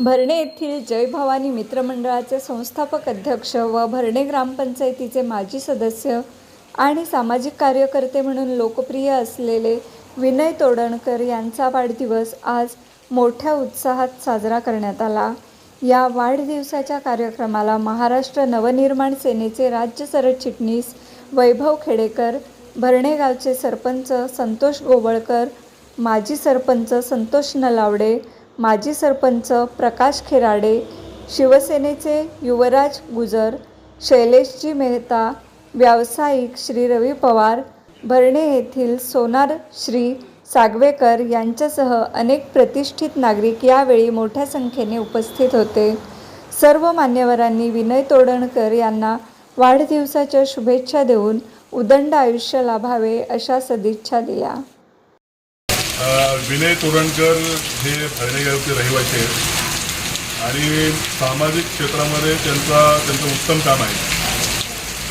भरणे येथील जय भवानी मित्रमंडळाचे संस्थापक अध्यक्ष व भरणे ग्रामपंचायतीचे माजी सदस्य आणि सामाजिक कार्यकर्ते म्हणून लोकप्रिय असलेले विनय तोडणकर यांचा वाढदिवस आज मोठ्या उत्साहात साजरा करण्यात आला. या वाढदिवसाच्या कार्यक्रमाला महाराष्ट्र नवनिर्माण सेनेचे राज्य सरचिटणीस वैभव खेडेकर भरणे गावचे सरपंच संतोष गोवळकर माजी सरपंच संतोष नलावडे माजी सरपंच प्रकाश खिराडे शिवसेनेचे युवराज गुजर शैलेशजी मेहता व्यावसायिक श्री रवी पवार भरणे येथील सोनार श्री सागवेकर यांच्यासह अनेक प्रतिष्ठित नागरिक यावेळी मोठ्या संख्येने उपस्थित होते. सर्व मान्यवरांनी विनय तोडणकर यांना वाढदिवसाच्या शुभेच्छा देऊन उदंड आयुष्य लाभावे अशा सदिच्छा दिल्या. विनय तोरणकर हे भरणेगावचे रहिवासी आहेत. आणि सामाजिक क्षेत्रामध्ये त्यांचा त्यांचं उत्तम काम आहे.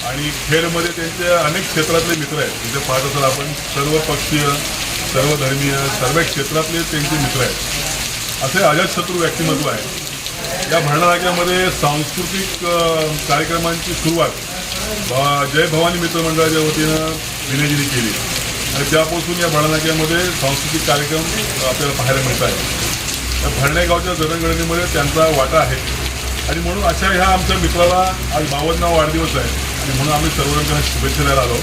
आणि खेळमध्ये त्यांचे अनेक क्षेत्रातले मित्र आहेत. जिथे पाहत असाल आपण सर्व पक्षीय सर्व धर्मीय सर्व क्षेत्रातले त्यांचे मित्र आहेत. असे अजातशत्रू व्यक्तिमत्व आहे. या भरणाराग्यामध्ये सांस्कृतिक कार्यक्रमांची सुरुवात भ- जय भवानी मित्रमंडळाच्या वतीनं विनयजीने केली. आणि त्यापासून या भरणानाक्यामध्ये सांस्कृतिक कार्यक्रम आपल्याला पाहायला मिळत आहे त्या भरणे जनगणनेमध्ये त्यांचा वाटा आहे. आणि म्हणून अशा ह्या आमच्या मित्राला आज बावन्नावा वाढदिवस आहे. आणि म्हणून आम्ही सर्वजण शुभेच्छा द्यायला आलो.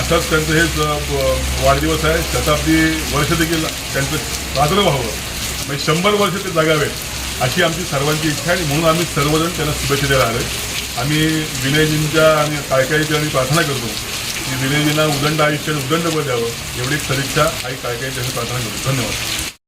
असंच त्यांचं हे ज- वाढदिवस आहे. शताब्दी वर्ष देखील त्यांचं साजरं व्हावं. म्हणजे शंभर वर्ष ते जगावेत अशी आमची सर्वांची इच्छा आहे. आणि म्हणून आम्ही सर्वजण त्यांना शुभेच्छा द्यायला आलो आम्ही विनयजींच्या आणि कायकाईची आम्ही प्रार्थना करतो. की विनयजींना उदंड आयुष्य उदंड व द्यावं एवढी सदिच्छा आई काय काय त्यांनी प्रार्थना करतो. धन्यवाद.